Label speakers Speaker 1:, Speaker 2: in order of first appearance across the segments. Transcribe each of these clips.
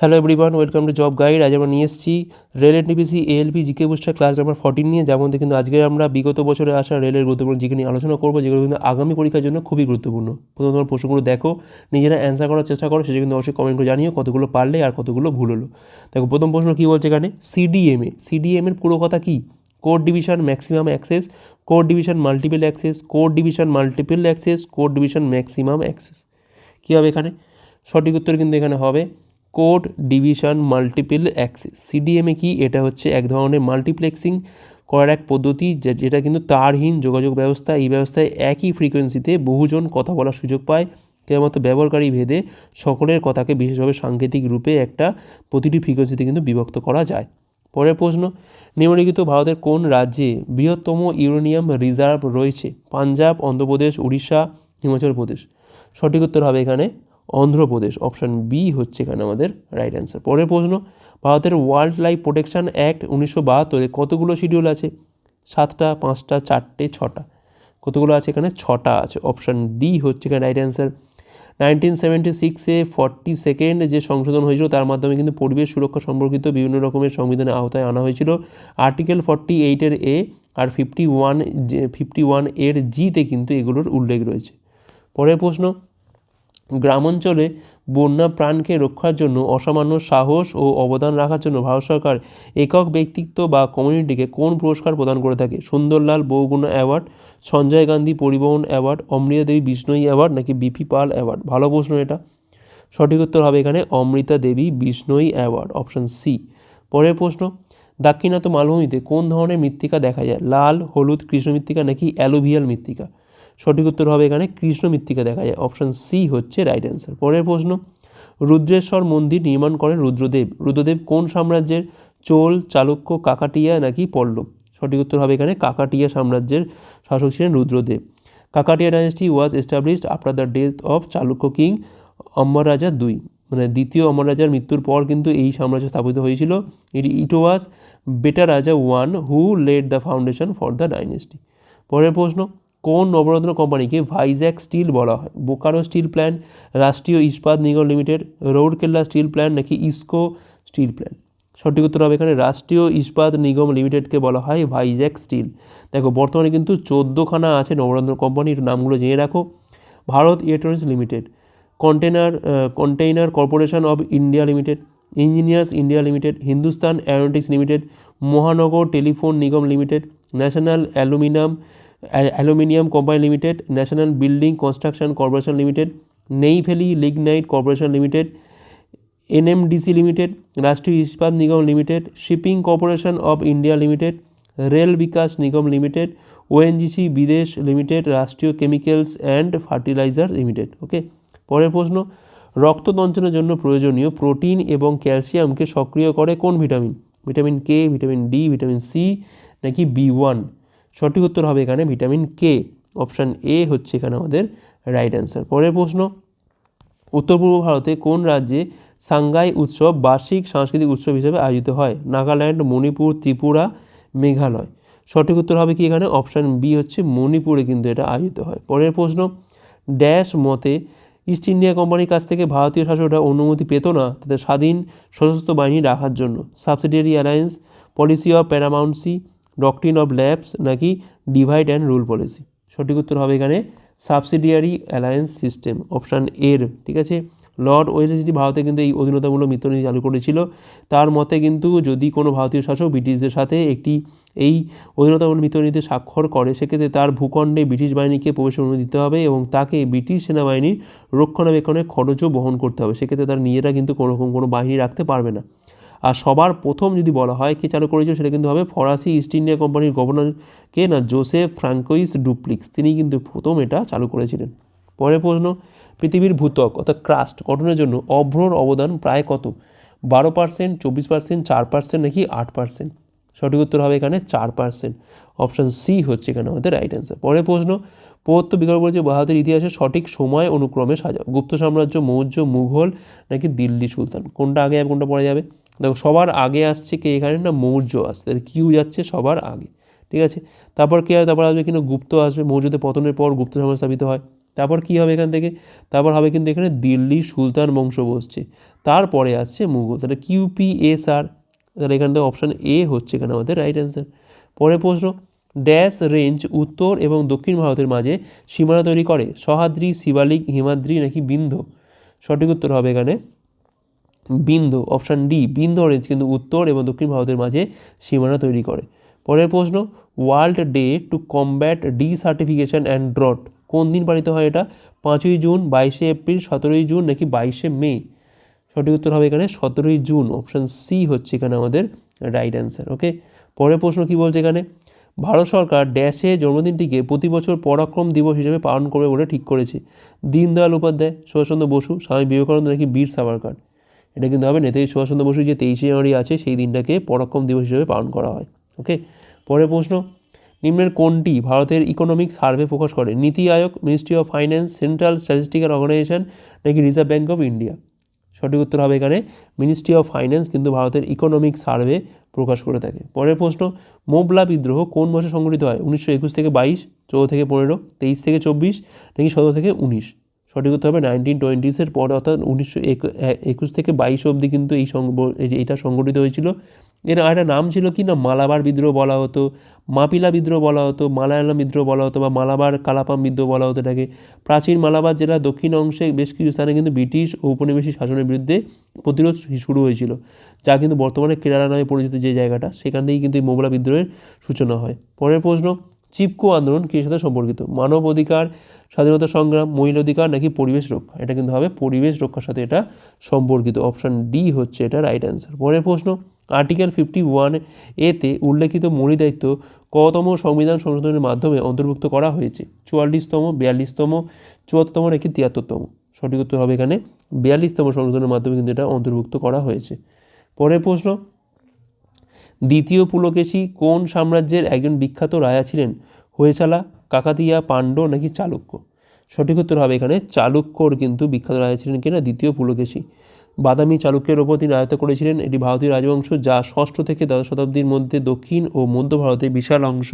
Speaker 1: Hello everyone welcome to job guide আজ আমরা নিয়ে এসেছি rail NTPC ALP GK booster class number fourteen নিয়ে। যেমন কিন্তু আজকে আমরা বিগত বছরে আসা রেলের গুরুত্বপূর্ণ জিকে নিয়ে আলোচনা করব, যেগুলো কিন্তু আগামী পরীক্ষার জন্য খুবই গুরুত্বপূর্ণ। প্রথম তোমার প্রশ্নগুলো দেখো, নিজেরা অ্যান্সার করার চেষ্টা করো, সেটা কিন্তু অবশ্যই কমেন্ট করে জানিও কতগুলো পারলে আর কতগুলো ভুল হলো। দেখো, প্রথম প্রশ্ন কী বলছে এখানে? সিডিএমএ সিডিএম এর পুরো কথা কী? Code division maximum access code division multiple access code division multiple access code division maximum access কী হবে এখানে? সঠিক উত্তর কিন্তু এখানে হবে। Code division multiple access CDMA কি? এটা হচ্ছে এক ধরনের মাল্টিপ্লেক্সিং করার এক পদ্ধতি যেটা কিন্তু তারহীন যোগাযোগ ব্যবস্থা, এই ব্যবস্থায় একই ফ্রিকোয়েন্সিতে বহুজন কথা বলার সুযোগ পায়। কেবলমাত্র ব্যবহারকারী ভেদে সকলের কথাকে বিশেষভাবে সাংকেতিক রূপে একটা প্রতিটি ফ্রিকোয়েন্সিতে কিন্তু বিভক্ত করা যায়। পরের প্রশ্ন, নিম্নলিখিত ভারতের কোন রাজ্যে বৃহত্তম ইউরেনিয়াম রিজার্ভ রয়েছে? পাঞ্জাব, অন্ধ্রপ্রদেশ, উড়িষ্যা, হিমাচল প্রদেশ। সঠিক উত্তর হবে এখানে অন্ধ্রপ্রদেশ অপশান বি হচ্ছে এখানে আমাদের রাইট অ্যান্সার পরের প্রশ্ন, ভারতের ওয়াইল্ড লাইফ প্রোটেকশন অ্যাক্ট উনিশশো বাহাত্তরে কতগুলো শিডিউল আছে? সাতটা, পাঁচটা, চারটে, ছটা। কতগুলো আছে এখানে? ছটা আছে। অপশান ডি হচ্ছে এখানে রাইট অ্যান্সার নাইনটিন সেভেন্টি সিক্সে ফর্টি সেকেন্ড যে সংশোধন হয়েছিল, তার মাধ্যমে কিন্তু পরিবেশ সুরক্ষা সম্পর্কিত বিভিন্ন রকমের সংবিধানের আওতায় আনা হয়েছিল। আর্টিকেল ফর্টি এইটের এ আর ফিফটি ওয়ান ফিফটি ওয়ানের জিতে কিন্তু এগুলোর উল্লেখ রয়েছে। পরের প্রশ্ন গ্রামাঞ্চলে বন্যা প্রাণকে রক্ষার জন্য অসামান্য সাহস ও অবদান রাখার জন্য ভারত সরকার একক ব্যক্তিত্ব বা কমিউনিটিকে কোন পুরস্কার প্রদান করে থাকে? সুন্দরলাল বহুগুণা অ্যাওয়ার্ড, সঞ্জয় গান্ধী পরিবহন অ্যাওয়ার্ড, অমৃতা দেবী বিষ্ণই অ্যাওয়ার্ড নাকি বিপি পাল অ্যাওয়ার্ড? ভালো প্রশ্ন এটা। সঠিক উত্তর হবে এখানে Amrita Devi Bishnoi award, option C পরের প্রশ্ন, দাক্ষিণাত্য মালভূমিতে কোন ধরনের মৃত্তিকা দেখা যায়? লাল, হলুদ কৃষ্ণ মৃত্তিকা নাকি অ্যালোভিয়াল মৃত্তিকা? সঠিক উত্তর হবে এখানে কৃষ্ণ মৃত্তিকা দেখা যায়। অপশান সি হচ্ছে রাইট অ্যান্সার পরের প্রশ্ন, রুদ্রেশ্বর মন্দির নির্মাণ করেন রুদ্রদেব। রুদ্রদেব কোন সাম্রাজ্যের চোল, চালুক্য, কাকাটিয়া নাকি পল্লব? সঠিক উত্তর হবে এখানে কাকাটিয়া সাম্রাজ্যের শাসক ছিলেন Rudradeva. Kakatiya dynasty was established after the death of Chalukya king Amar Raja দুই। মানে দ্বিতীয় অমর রাজার মৃত্যুর পর কিন্তু এই সাম্রাজ্য স্থাপিত হয়েছিল। It it was Beta Raja one who led the foundation for the dynasty পরের প্রশ্ন কোন নবরত্ন কোম্পানিকে ভাইজ্যাক স্টিল বলা হয়? Bokaro steel plant, Rashtriya Ispat Nigam limited Rourkela steel plant নাকি ইস্কো স্টিল প্ল্যান্ট? সঠিক উত্তর হবে এখানে রাষ্ট্রীয় ইস্পাত নিগম লিমিটেডকে বলা হয় ভাইজ্যাক স্টিল। দেখো, বর্তমানে কিন্তু চোদ্দোখানা আছে নবরত্ন কোম্পানির নামগুলো জেনে রাখো। Bharat electronics limited, container container corporation of India limited, engineers India limited, Hindustan aeronautics limited, Mahanagar telephone Nigam limited, national aluminium aluminium company limited, national building construction corporation limited, Neyveli lignite corporation limited, NMDC limited, Rashtriya Ispat Nigam limited, shipping corporation of India limited, Rail Vikas Nigam limited, ONGC Videsh limited, Rashtriya chemicals and fertilizer limited. Okay? পরের প্রশ্ন রক্তদঞ্চনের জন্য প্রয়োজনীয় protein এবং ক্যালসিয়ামকে সক্রিয় করে কোন vitamin? Vitamin K, vitamin D, vitamin C নাকি B one? সঠিক উত্তর হবে এখানে ভিটামিন কে অপশান এ হচ্ছে এখানে আমাদের রাইট অ্যান্সার পরের প্রশ্ন, উত্তর পূর্ব ভারতে কোন রাজ্যে সাংগাই উৎসব বার্ষিক সাংস্কৃতিক উৎসব হিসেবে আয়োজিত হয়? নাগাল্যান্ড, মণিপুর, ত্রিপুরা, মেঘালয়। সঠিক উত্তর হবে কি এখানে? অপশান বি হচ্ছে মণিপুরে কিন্তু এটা আয়োজিত হয়। পরের প্রশ্ন, ড্যাশ মতে ইস্ট ইন্ডিয়া কোম্পানির কাছ থেকে ভারতীয় শাসকরা অনুমতি পেত না তাদের স্বাধীন সশস্ত্র বাহিনী রাখার জন্য। Subsidiary alliance, policy of paramountcy doctrine of lapse নাকি ডিভাইড অ্যান্ড রুল পলিসি সঠিক উত্তর হবে এখানে সাবসিডিয়ারি অ্যালায়েন্স সিস্টেম অপশান এর ঠিক আছে? লর্ড ওয়েলেসলি ভারতে কিন্তু এই অধীনতামূলক মিত্রনীতি চালু করেছিল। তার মতে কিন্তু যদি কোনো ভারতীয় শাসক ব্রিটিশদের সাথে একটি, এই অধীনতামূলক মিত্রনীতিতে স্বাক্ষর করে, সেক্ষেত্রে তার ভূখণ্ডে ব্রিটিশ বাহিনীকে প্রবেশ অনুমতি দিতে হবে এবং তাকে ব্রিটিশ সেনাবাহিনীর রক্ষণাবেক্ষণের খরচও বহন করতে হবে। সেক্ষেত্রে তার নিজেরা কিন্তু কোনো রকম কোনো বাহিনী রাখতে পারবে না। আর সবার প্রথম যদি বলা হয় কে চালু করেছিল সেটা কিন্তু হবে ফরাসি ইস্ট ইন্ডিয়া কোম্পানির গভর্নর কে না, জোসেফ ফ্রাঙ্কোইস ডুপ্লিক্স। তিনি কিন্তু প্রথম এটা চালু করেছিলেন। পরের প্রশ্ন, পৃথিবীর ভূত্বক অর্থাৎ ক্রাস্ট গঠনের জন্য অভ্রর অবদান প্রায় কত? বারো পার্সেন্ট চব্বিশ পার্সেন্ট চার পার্সেন্ট নাকি আট পার্সেন্ট সঠিক উত্তর হবে এখানে চার পার্সেন্ট অপশান সি হচ্ছে এখানে আমাদের রাইট অ্যান্সার পরের প্রশ্ন পদার্থ বিকল্প বলছে ভারতের ইতিহাসে সঠিক সময় অনুক্রমে সাজাও গুপ্ত সাম্রাজ্য, মৌর্য, মুঘল নাকি দিল্লি সুলতান? কোনটা আগে যাবে কোনটা পরে যাবে? দেখো, সবার আগে আসছে কে এখানে না মৌর্য আসছে? কিউ যাচ্ছে সবার আগে, ঠিক আছে? তারপর কী হবে তারপর আসবে কিনা গুপ্ত আসবে। মৌর্যদের পতনের পর গুপ্ত সাম্রাজ্য স্থাপিত হয়। তারপর কি হবে এখান থেকে? তারপর হবে কিন্তু এখানে দিল্লির সুলতান বংশ বসছে তারপরে আসছে মুঘল। তাহলে কিউপিএসআর তাহলে এখান থেকে অপশান এ হচ্ছে এখানে আমাদের রাইট অ্যান্সার পরে প্রশ্ন ড্যাশ রেঞ্জ উত্তর এবং দক্ষিণ ভারতের মাঝে সীমানা তৈরি করে। সহাদ্রি শিবালিক, হিমাদ্রি নাকি বিন্ধ সঠিক উত্তর হবে এখানে Vindhya option D Vindhya range কিন্তু উত্তর এবং দক্ষিণ ভারতের মাঝে সীমানা তৈরি করে। পরের প্রশ্ন world day to combat desertification and drought কোন দিন পালিত হয় এটা? পাঁচই জুন, বাইশে এপ্রিল, সতেরোই জুন নাকি বাইশে মে? সঠিক উত্তর হবে এখানে সতেরোই জুন অপশান সি হচ্ছে এখানে আমাদের রাইট অ্যান্সার ওকে পরের প্রশ্ন কী বলছে এখানে? ভারত সরকার ড্যাশে জন্মদিনটিকে প্রতি বছর পরাক্রম দিবস হিসেবে পালন করবে বলে ঠিক করেছে। দীনদয়াল উপাধ্যায়, সুভাষচন্দ্র বসু, স্বামী বিবেকানন্দ নাকি বীর সাভারকার? এটা কিন্তু হবে নেতাজি সুভাষচন্দ্র বসু যে তেইশে জানুয়ারি আছে, সেই দিনটাকে পরাক্রম দিবস হিসেবে পালন করা হয়। ওকে? পরের প্রশ্ন, নিম্নের কোনটি ভারতের ইকোনমিক সার্ভে প্রকাশ করে? NITI Aayog ministry of finance central statistical organisation নাকি রিজার্ভ ব্যাঙ্ক অফ ইন্ডিয়া সঠিক উত্তর হবে এখানে মিনিস্ট্রি অফ ফাইন্যান্স কিন্তু ভারতের ইকোনমিক সার্ভে প্রকাশ করে থাকে। পরের প্রশ্ন, মোবলা বিদ্রোহ কোন মাসে সংগঠিত হয়? উনিশশো একুশ থেকে বাইশ, চৌদ্দ থেকে পনেরো, তেইশ থেকে চব্বিশ নাকি সতেরো থেকে উনিশ? সঠিক উত্তর হবে নাইনটিন টোয়েন্টিসের পর, অর্থাৎ উনিশশো একুশ থেকে বাইশ অবধি কিন্তু এই এটা সংগঠিত হয়েছিল। এর আরেকটা নাম ছিল কি না? মালাবার বিদ্রোহ বলা হতো, মাপিলা বিদ্রোহ বলা হতো, মালায়ালাম বিদ্রোহ বলা হতো বা মালাবার কালাপাম বিদ্রোহ বলা হতো এটাকে। প্রাচীন মালাবার জেলার দক্ষিণ অংশে বেশ কিছু স্থানে কিন্তু ব্রিটিশ ও উপনিবেশিক শাসনের বিরুদ্ধে প্রতিরোধ শুরু হয়েছিল, যা কিন্তু বর্তমানে কেরালা নামে পরিচিত যে জায়গাটা, সেখান থেকেই কিন্তু এই মোগলা বিদ্রোহের সূচনা হয়। পরের প্রশ্ন চিপকো আন্দোলন কী সাথে সম্পর্কিত? মানব অধিকার, স্বাধীনতা সংগ্রাম, মহিলা অধিকার নাকি পরিবেশ রক্ষা? এটা কিন্তু হবে পরিবেশ রক্ষার সাথে এটা সম্পর্কিত। অপশান ডি হচ্ছে এটা রাইট অ্যান্সার পরের প্রশ্ন আর্টিকেল ফিফটি ওয়ান এতে উল্লেখিত মৌলিক দায়িত্ব কতম সংবিধান সংশোধনের মাধ্যমে অন্তর্ভুক্ত করা হয়েছে? চুয়াল্লিশতম, বিয়াল্লিশতম, চুয়াত্তরতম নাকি তিয়াত্তরতম? সঠিক উত্তর হবে এখানে বিয়াল্লিশতম সংশোধনের মাধ্যমে কিন্তু এটা অন্তর্ভুক্ত করা হয়েছে। পরের প্রশ্ন দ্বিতীয় পুলকেশী কোন সাম্রাজ্যের একজন বিখ্যাত রাজা ছিলেন? হয়েছালা কাকাতিয়া পাণ্ড নাকি চালুক্য? সঠিক উত্তর হবে এখানে চালুক্যর কিন্তু বিখ্যাত রাজা ছিলেন কিনা দ্বিতীয় পুলকেশী। বাদামি চালুক্যের ওপর তিনি রাজত্ব করেছিলেন এটি ভারতীয় রাজবংশ, যা ষষ্ঠ থেকে দ্বাদশ শতাব্দীর মধ্যে দক্ষিণ ও মধ্য ভারতে বিশাল অংশ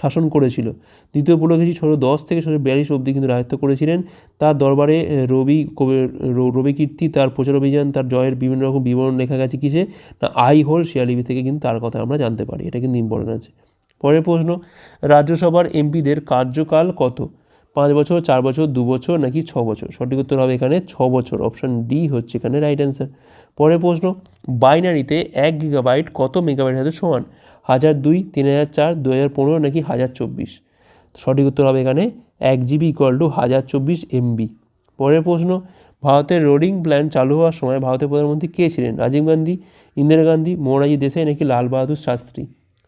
Speaker 1: শাসন করেছিল। দ্বিতীয় পুলকেশী ষোলো দশ থেকে ষোলো বিয়াল্লিশ অবধি কিন্তু রাজত্ব করেছিলেন। তার দরবারে রবি রবি কীর্তি, তার প্রচার অভিযান, তার জয়ের বিভিন্ন রকম বিবরণ লেখা গেছে কিসে? না, আই হোল শিয়ালিপি থেকে কিন্তু তার কথা আমরা জানতে পারি, এটা কিন্তু ইম্পর্টেন্ট আছে। পরের প্রশ্ন, রাজ্যসভার এমপিদের কার্যকাল কত? পাঁচ বছর, চার বছর, দু বছর নাকি ছ বছর? সঠিক উত্তর হবে এখানে ছ বছর। অপশান ডি হচ্ছে এখানে রাইট অ্যান্সার পরের প্রশ্ন বাইনারিতে এক গিগাবাইট কত মেগাবাইট হাতে সমান? হাজার দুই, তিন হাজার চার, দু হাজার পনেরো নাকি হাজার চব্বিশ? সঠিক উত্তর হবে এখানে এক জিবি ইকুয়াল টু হাজার চব্বিশ এমবি পরের প্রশ্ন, ভারতের রোডিং প্ল্যান চালু হওয়ার সময় ভারতের প্রধানমন্ত্রী কে ছিলেন? রাজীব গান্ধী, ইন্দিরা গান্ধী মোরারজি দেশাই নাকি লাল বাহাদুর শাস্ত্রী?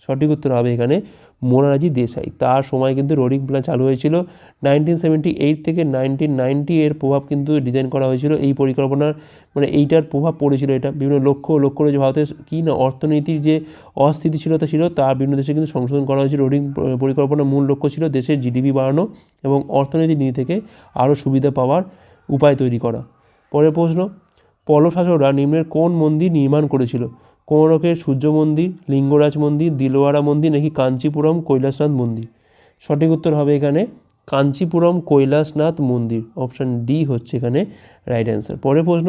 Speaker 1: সঠিক উত্তর হবে এখানে মোরারজি দেশাই। তার সময় কিন্তু রোডিং প্ল্যান চালু হয়েছিল। নাইনটিন সেভেন্টি এইট থেকে নাইনটিন নাইনটি এর প্রভাব কিন্তু ডিজাইন করা হয়েছিল। এই পরিকল্পনার মানে এইটার প্রভাব পড়েছিল এটা। বিভিন্ন লক্ষ্য লক্ষ্য রয়েছে ভারতের কী না অর্থনীতির যে অস্থিতিশীলতা ছিল তার বিভিন্ন দেশে কিন্তু সংশোধন করা হয়েছিল। রোডিং পরিকল্পনার মূল লক্ষ্য ছিল দেশের জিডিপি বাড়ানো এবং অর্থনীতি নীতি থেকে আরও সুবিধা পাওয়ার উপায় তৈরি করা। পরের প্রশ্ন পল্লব শাসকরা নিম্নের কোন মন্দির নির্মাণ করেছিল? কোনরকের সূর্য মন্দির, লিঙ্গরাজ মন্দির, দিলওয়ারা মন্দির নাকি কাঞ্চিপুরম কৈলাসনাথ মন্দির? সঠিক উত্তর হবে এখানে কাঞ্চিপুরম কৈলাসনাথ মন্দির। অপশান ডি হচ্ছে এখানে রাইট অ্যান্সার পরের প্রশ্ন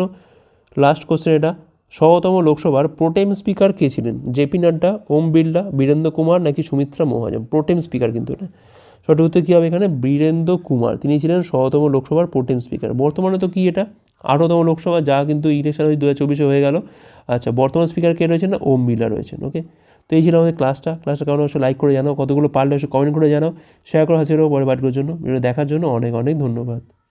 Speaker 1: লাস্ট কোশ্চেন এটা। শততম লোকসভার প্রোটেম স্পিকার কে ছিলেন? জেপি নাড্ডা, ওম বিড়লা, বীরেন্দ্র কুমার নাকি সুমিত্রা মহাজন? প্রোটেম স্পিকার কিন্তু এটা। সঠিক উত্তর কী হবে এখানে? বীরেন্দ্র কুমার। তিনি ছিলেন শততম লোকসভার প্রোটেম স্পিকার বর্তমানে তো কী এটা? আঠারোতম লোকসভা, যা কিন্তু ইলেকশন দু হাজার চব্বিশে হয়ে গেল। আচ্ছা বর্তমান স্পিকার কে রয়েছেন না? ওম বিড়লা রয়েছেন ওকে তো এই ছিল আমাদের ক্লাসটা ক্লাসটা কারণ অবশ্যই লাইক করে জানাও, কতগুলো পারলে অবশ্যই কমেন্ট করে জানাও। শেয়ার করে হাসিরও পরে পাঠকের জন্য। ভিডিও দেখার জন্য অনেক অনেক ধন্যবাদ।